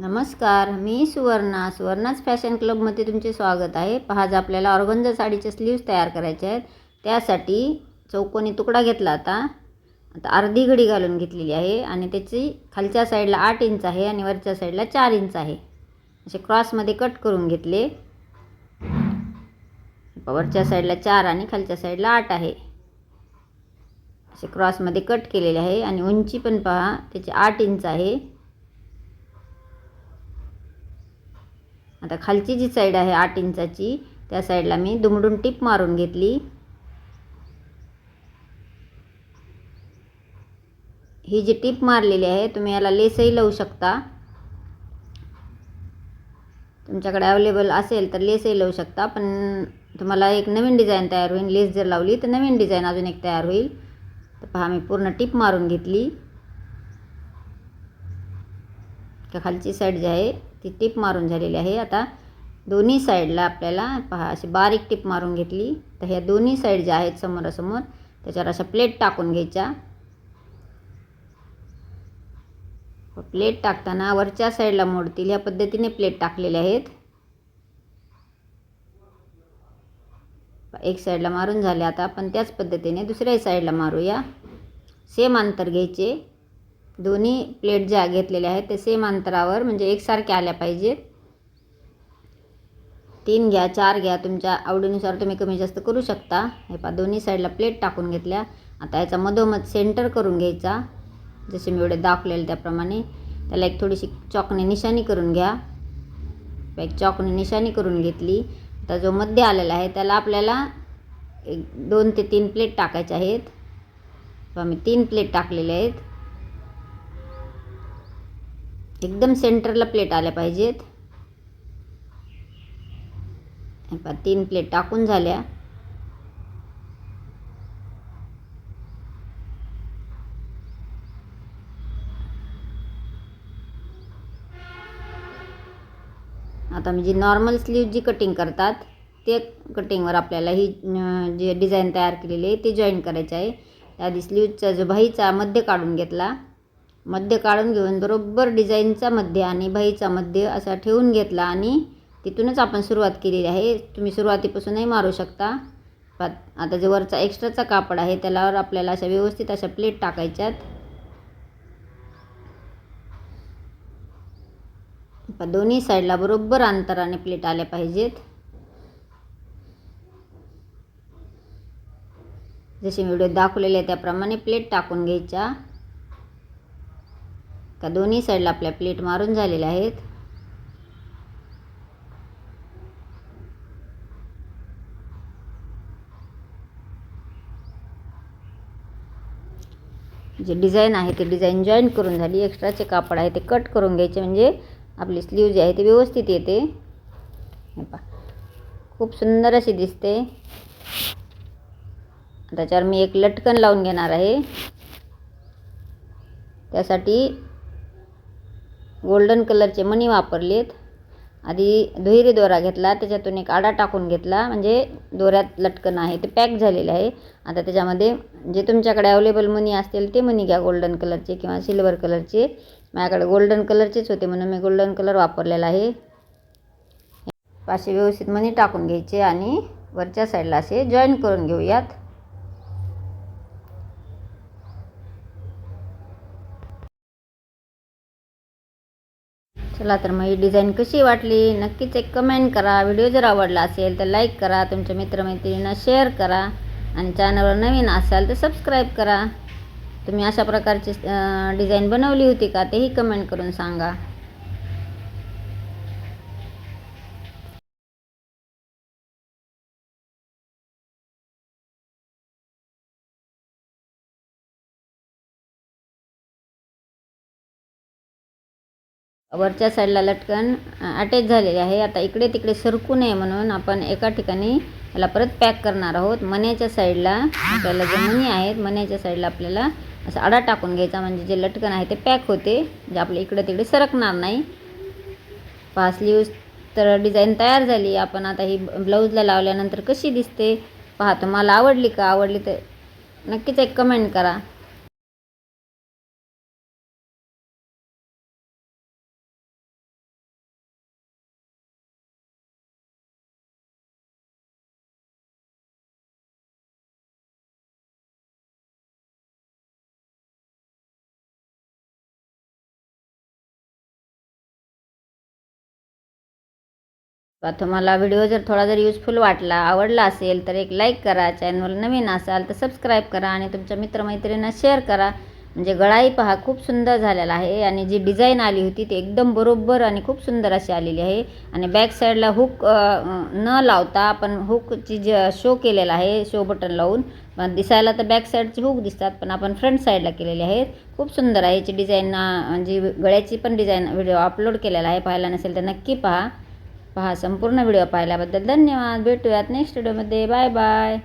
नमस्कार मी सुवर्णा. सुवर्णाच फॅशन क्लबमध्ये तुमचे स्वागत आहे. पहा आपल्याला ऑर्गन्झा साडीचे स्लीव्ज तयार करायचे आहेत. त्यासाठी चौकोनी तुकडा घेतला आता. आता अर्धी घडी घालून घेतलेली आहे आणि त्याची खालच्या साईडला आठ इंच आहे आणि वरच्या साईडला चार इंच आहे. असे क्रॉसमध्ये कट करून घेतले. वरच्या साईडला चार आणि खालच्या साईडला आठ आहे. असे क्रॉसमध्ये कट केलेले आहे आणि उंची पण पहा त्याची आठ इंच आहे. आता खालची जी साईड आहे आठ इंचाची त्या साईडला मी दुमडून टिप मारून घेतली. ही जी टिप मारलेली आहे तुम्ही याला लेसही लावू शकता. तुमच्याकडे अवेलेबल असेल तर लेसही लावू शकता पण तुम्हाला एक नवीन डिझाईन तयार होईल. लेस जर लावली तर नवीन डिझाईन अजून एक तयार होईल. तर पहा मी पूर्ण टिप मारून घेतली. त्या खालची साईड जी आहे ती टिप मारून झालेली आहे. आता दोन्ही साईडला आपल्याला पहा अशी बारीक टिप मारून घेतली. तर ह्या दोन्ही साईड ज्या आहेत समोरासमोर त्याच्यावर अशा प्लेट टाकून घ्यायच्या. प्लेट टाकताना वरच्या साईडला मोडतील. ह्या पद्धतीने प्लेट टाकलेल्या आहेत. एक साईडला मारून झाले आता आपण त्याच पद्धतीने दुसऱ्या साईडला मारूया. सेम अंतर घ्यायचे. दोन्ही प्लेट ज्या घेतलेल्या आहेत ते सेम अंतरावर म्हणजे एकसारख्या आल्या पाहिजेत. तीन घ्या चार घ्या तुमच्या आवडीनुसार तुम्ही कमी जास्त करू शकता. हे पा दोन्ही साईडला प्लेट टाकून घेतल्या. आता याचा मधोमध सेंटर करून घ्यायचा. जसे मी एवढे दाखवलेलं त्याप्रमाणे. त्याला एक थोडीशी चॉकने निशाणी करून घ्या. एक चॉकने निशाणी करून घेतली. आता जो मध्य आलेला आहे त्याला आपल्याला एक दोन ते तीन प्लेट टाकायचे आहेत. मी तीन प्लेट टाकलेले आहेत. एकदम सेंटरला प्लेट आल्या पाहिजेत. पा तीन प्लेट टाकून झाल्या. आता म्हणजे नॉर्मल स्लीव जी कटिंग करतात ते कटिंगवर आपल्याला ही जे डिझाईन तयार केलेली आहे ते जॉईन करायचे आहे. त्याआधी स्लीवचा जो भाईचा मध्य काढून घेतला. मध्य काढून घेऊन बरोबर डिझाईनचा मध्य आणि बाईचा मध्य असा ठेवून घेतला आणि तिथूनच आपण सुरुवात केलेली आहे. तुम्ही सुरुवातीपासूनही मारू शकता. आता जे वरचा एक्स्ट्राचा कापड आहे त्यालावर आपल्याला अशा व्यवस्थित अशा प्लेट टाकायच्यात. दोन्ही साईडला बरोबर अंतराने प्लेट आल्या पाहिजेत. जसे व्हिडिओ दाखवलेले आहे त्याप्रमाणे प्लेट टाकून घ्यायच्या. का दोन्ही साईडला आपल्या प्लेट मारून झालेल्या आहेत? जे डिझाईन आहे ते डिझाईन जॉईन करून झाली. एक्स्ट्राचे कापड आहे ते कट करून घ्यायचे. म्हणजे आपली स्लीव जी आहे ती व्यवस्थित येते. हे पा खूप सुंदर अशी दिसते. त्याच्यावर मी एक लटकन लावून घेणार आहे. त्यासाठी गोल्डन कलरचे मणी वापरलेत. आधी दुहेरी दोरा घेतला त्याच्यातून एक आडा टाकून घेतला म्हणजे दोऱ्यात लटकन आहे ते पॅक झालेले आहे. आता त्याच्यामध्ये जे तुमच्याकडे अवेलेबल मनी असतील ते मनी घ्या गोल्डन कलरचे किंवा सिल्वर कलरचे माझ्याकडे गोल्डन कलरचेच होते म्हणून मी गोल्डन कलर वापरलेला आहे. पाचशे व्यवस्थित मनी टाकून घ्यायचे आणि वरच्या साईडला असे जॉईन करून घेऊयात. चला तर मग ही डिझाईन कशी वाटली? नक्कीच एक कमेंट करा. व्हिडिओ जर आवडला असेल तर लाईक करा. तुमच्या मित्रमैत्रिणींना शेअर करा. आणि चॅनलवर नवीन असाल तर सबस्क्राईब करा. तुम्ही अशा प्रकारची डिझाईन बनवली होती का? तेही कमेंट करून सांगा. वरच्या साईडला लटकन अटॅच झालेले आहे. आता इकडे तिकडे सरकू नये म्हणून आपण एका ठिकाणी याला परत पॅक करणार आहोत. मण्याच्या साईडला आपल्याला जे मणी आहेत मण्याच्या साईडला आपल्याला असं आडा टाकून घ्यायचा. म्हणजे जे लटकन आहे ते पॅक होते. जे आपल्या इकडे तिकडे सरकणार नाही. पाच तर डिझाईन तयार झाली. आपण आता ही ब्लाऊजला लावल्यानंतर कशी दिसते? पहा तुम्हाला आवडली का? आवडली तर नक्कीच एक कमेंट करा. तर तुम्हाला व्हिडिओ जर थोडा जर युजफुल वाटला आवडला असेल तर एक लाईक करा चॅनल नवीन असाल तर सबस्क्राईब करा आणि तुमच्या मित्रमैत्रिणींना शेअर करा. म्हणजे गळाही पहा खूप सुंदर झालेला आहे आणि जी डिझाईन आली होती ती एकदम बरोबर आणि खूप सुंदर अशी आलेली आहे. आणि बॅक साईडला हुक न लावता आपण हुकची जे शो केलेला आहे शो बटन लावून. पण दिसायला तर बॅक साईडची हुक दिसतात पण आपण फ्रंट साईडला केलेली आहेत खूप सुंदर आहे याची डिझाईन जी म्हणजे गळ्याची पण डिझाईन व्हिडिओ अपलोड केलेला आहे. पाहायला नसेल तर नक्की पहा. पहा संपूर्ण व्हिडिओ पाहिल्याबद्दल धन्यवाद. भेटूयात नेक्स्ट व्हिडिओमध्ये बाय बाय